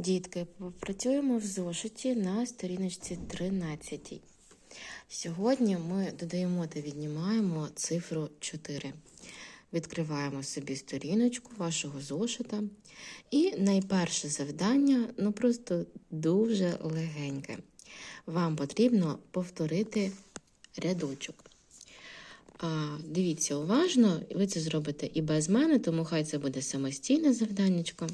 Дітки, попрацюємо в зошиті на сторіночці 13. Сьогодні ми додаємо та віднімаємо цифру 4. Відкриваємо собі сторіночку вашого зошита. І найперше завдання ну просто дуже легеньке. Вам потрібно повторити рядочок. Дивіться уважно, ви це зробите і без мене, тому хай це буде самостійне завданнячко.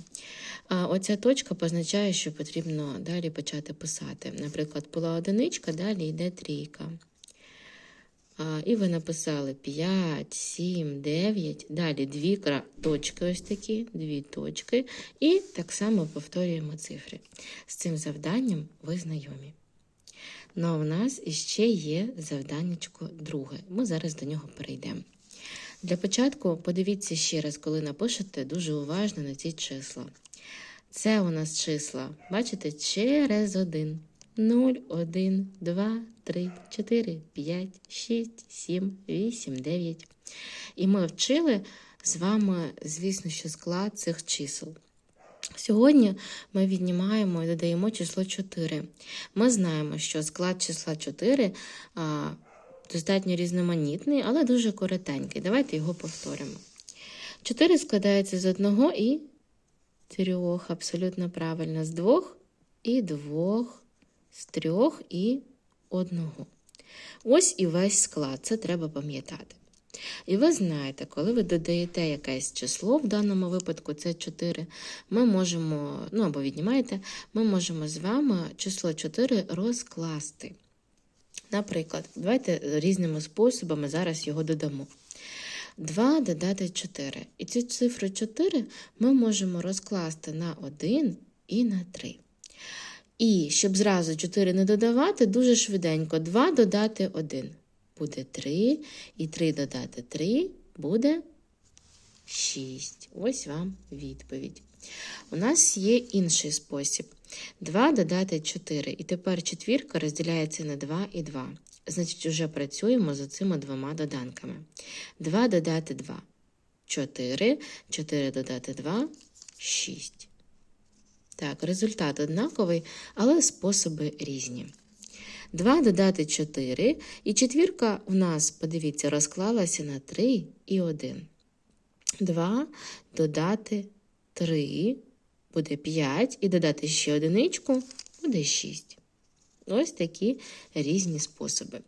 Оця точка позначає, що потрібно далі почати писати. Наприклад, була одиничка, далі йде трійка. І ви написали 5, 7, 9, далі дві точки, ось такі, дві точки. І так само повторюємо цифри. З цим завданням ви знайомі. Ну а в нас іще є завданнячко друге. Ми зараз до нього перейдемо. Для початку подивіться ще раз, коли напишете дуже уважно на ці числа. Це у нас числа, бачите, через один. 0, 1, 2, 3, 4, 5, 6, 7, 8, 9. І ми вчили з вами, звісно, що склад цих чисел. Сьогодні ми віднімаємо і додаємо число 4. Ми знаємо, що склад числа 4 а, достатньо різноманітний, але дуже коротенький. Давайте його повторимо. 4 складається з одного і трьох, абсолютно правильно, з двох і двох, з трьох і одного. Ось і весь склад, це треба пам'ятати. І ви знаєте, коли ви додаєте якесь число, в даному випадку це 4, ми можемо, ну або віднімаєте, ми можемо з вами число 4 розкласти. Наприклад, давайте різними способами зараз його додамо. 2 додати 4. І цю цифру 4 ми можемо розкласти на 1 і на 3. І щоб зразу 4 не додавати, дуже швиденько 2 додати 1 буде 3, і 3 додати 3 буде 6. Ось вам відповідь. У нас є інший спосіб. 2 додати 4, і тепер четвірка розділяється на 2 і 2. Значить, вже працюємо з цими двома доданками. 2 додати 2 4, 4 додати 2 6. Так, результат однаковий, але способи різні. 2 додати 4, і четвірка в нас, подивіться, розклалася на 3 і 1. 2 додати 3 буде 5, і додати ще одиничку буде 6. Ось такі різні способи.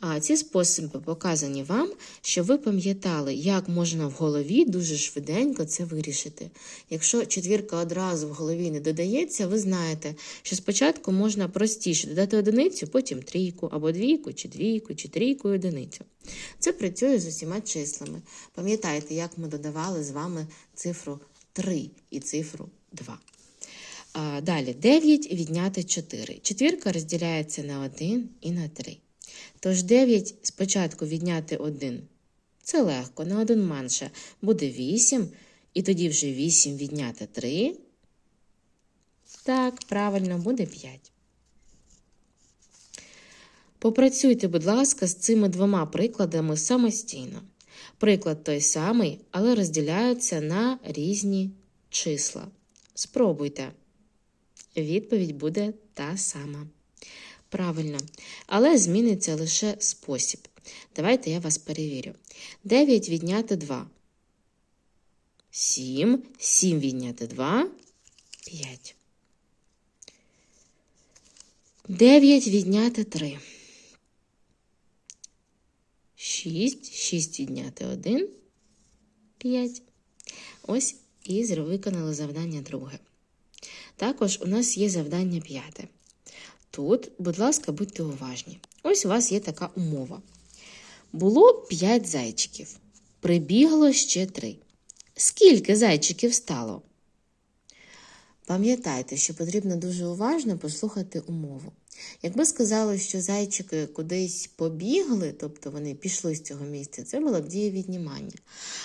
А ці способи показані вам, щоб ви пам'ятали, як можна в голові дуже швиденько це вирішити. Якщо четвірка одразу в голові не додається, ви знаєте, що спочатку можна простіше додати одиницю, потім трійку, або двійку, чи двійку, чи трійку і одиницю. Це працює з усіма числами. Пам'ятайте, як ми додавали з вами цифру 3 і цифру 2. Далі 9 відняти 4. Четвірка розділяється на 1 і на 3. Тож 9 спочатку відняти 1. Це легко, на 1 менше. Буде 8, і тоді вже 8 відняти 3. Так, правильно, буде 5. Попрацюйте, будь ласка, з цими двома прикладами самостійно. Приклад той самий, але розділяються на різні числа. Спробуйте. Відповідь буде та сама. Правильно, але зміниться лише спосіб. Давайте я вас перевірю. 9 відняти 2. 7. 7 відняти 2. 5. 9 відняти 3. 6. 6 відняти 1. 5. Ось і виконали завдання друге. Також у нас є завдання п'яте. Тут, будь ласка, будьте уважні. Ось у вас є така умова. Було 5 зайчиків. Прибігло ще 3. Скільки зайчиків стало? Пам'ятайте, що потрібно дуже уважно послухати умову. Якби сказали, що зайчики кудись побігли, тобто вони пішли з цього місця, це була б дія віднімання.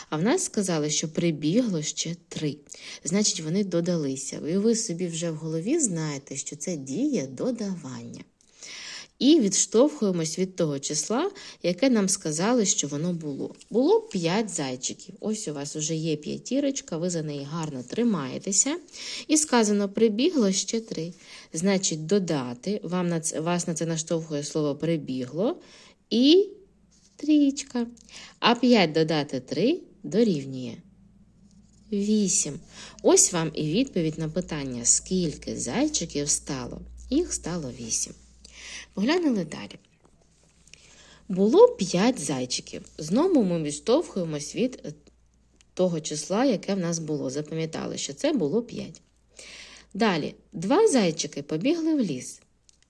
А в нас сказали, що прибігло ще три. Значить, вони додалися. І ви собі вже в голові знаєте, що це дія додавання. І відштовхуємось від того числа, яке нам сказали, що воно було. Було 5 зайчиків. Ось у вас вже є п'ятірочка, ви за неї гарно тримаєтеся. І сказано, прибігло ще 3. Значить, додати, вам на це, вас на це наштовхує слово прибігло і трічка. А 5 додати 3 дорівнює. 8. Ось вам і відповідь на питання, скільки зайчиків стало. Їх стало 8. Поглянули далі. Було 5 зайчиків. Знову ми відштовхуємось від е, того числа, яке в нас було. Запам'ятали, що це було 5. Далі, два зайчики побігли в ліс.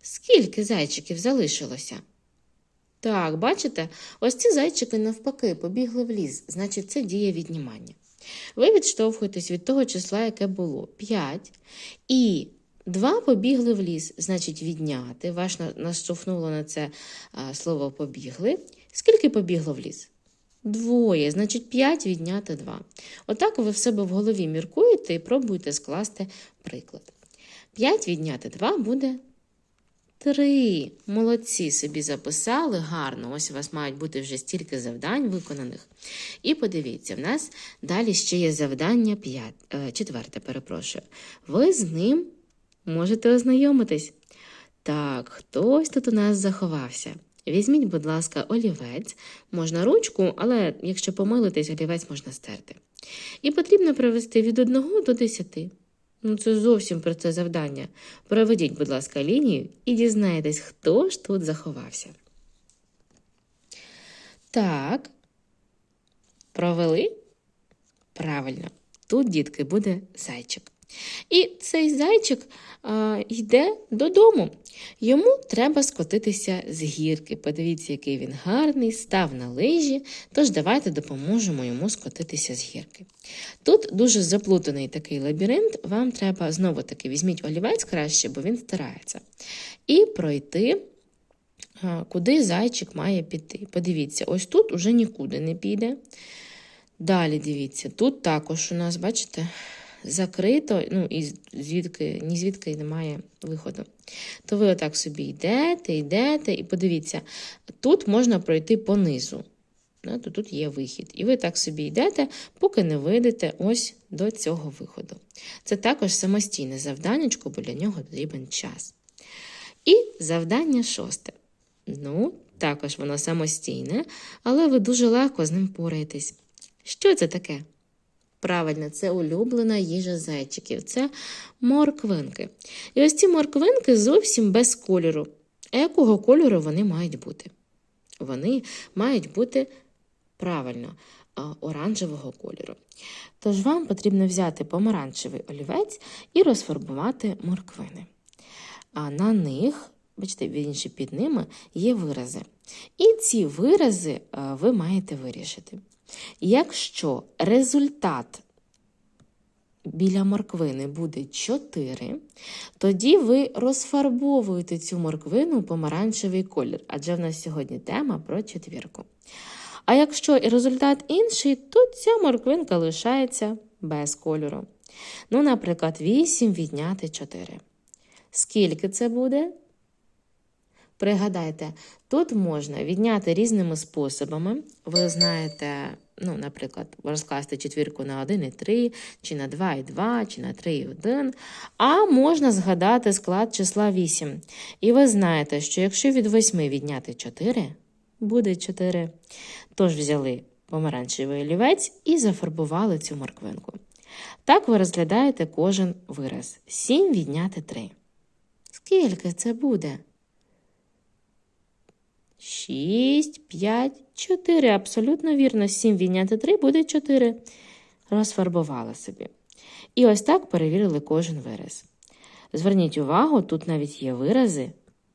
Скільки зайчиків залишилося? Так, бачите, ось ці зайчики навпаки побігли в ліс, значить, це діє віднімання. Ви відштовхуєтесь від того числа, яке було 5. І 2 побігли в ліс, значить, відняти. Ваш на- наштовхнуло на це слово побігли. Скільки побігло в ліс? Двоє, значить 5 відняти 2. Отак ви в себе в голові міркуєте і пробуєте скласти приклад. 5 відняти 2 буде 3. Молодці собі записали гарно. Ось у вас мають бути вже стільки завдань виконаних. І подивіться, в нас далі ще є завдання 5, е, четверте, перепрошую. Ви з ним можете ознайомитись. Так, хтось тут у нас заховався. Візьміть, будь ласка, олівець, можна ручку, але якщо помилитесь, олівець можна стерти. І потрібно привести від 1 до 10. Ну, це зовсім про це завдання. Проведіть, будь ласка, лінію і дізнайтесь, хто ж тут заховався. Так. Провели? Правильно. Тут, дітки, буде зайчик. І цей зайчик а, йде додому. Йому треба скотитися з гірки. Подивіться, який він гарний, став на лижі, тож давайте допоможемо йому скотитися з гірки. Тут дуже заплутаний такий лабіринт, вам треба знову-таки візьміть олівець краще, бо він стирається. І пройти, куди зайчик має піти. Подивіться, ось тут уже нікуди не піде. Далі дивіться, тут також у нас, бачите, закрито, ну і звідки, ні звідки немає виходу. То ви отак собі йдете, йдете, і подивіться, тут можна пройти понизу. Да, то тут є вихід. І ви так собі йдете, поки не вийдете ось до цього виходу. Це також самостійне завданнячко, бо для нього потрібен час. І завдання шосте. Ну, також воно самостійне, але ви дуже легко з ним пораєтесь. Що це таке? Правильно, це улюблена їжа зайчиків, це морквинки. І ось ці морквинки зовсім без кольору. Якого кольору вони мають бути? Вони мають бути правильно оранжевого кольору. Тож вам потрібно взяти помаранчевий олівець і розфарбувати морквини. А на них, бачите, вірніше під ними є вирази. І ці вирази ви маєте вирішити. Якщо результат біля морквини буде 4, тоді ви розфарбовуєте цю морквину помаранчевий колір, адже в нас сьогодні тема про четвірку. А якщо результат інший, то ця морквинка лишається без кольору. Ну, наприклад, 8 відняти 4. Скільки це буде? Пригадайте, тут можна відняти різними способами. Ви знаєте, ну, наприклад, розкласти четвірку на 1 і 3, чи на 2 і 2, чи на 3 і 1. А можна згадати склад числа 8. І ви знаєте, що якщо від 8 відняти 4, буде 4. Тож взяли помаранчевий олівець і зафарбували цю морквинку. Так ви розглядаєте кожен вираз. 7 відняти 3. Скільки це буде? 6, 5, 4. Абсолютно вірно. 7 відняти 3 буде 4. Розфарбувала собі. І ось так перевірили кожен вираз. Зверніть увагу, тут навіть є вирази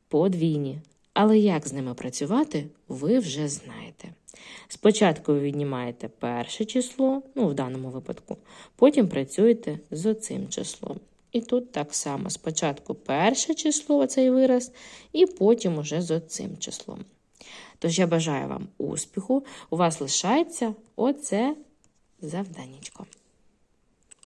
подвійні. Але як з ними працювати, ви вже знаєте. Спочатку ви віднімаєте перше число, ну в даному випадку, потім працюєте з оцим числом. І тут так само спочатку перше число, оцей вираз, і потім уже з оцим числом. Тож я бажаю вам успіху. У вас лишається оце завданнячко.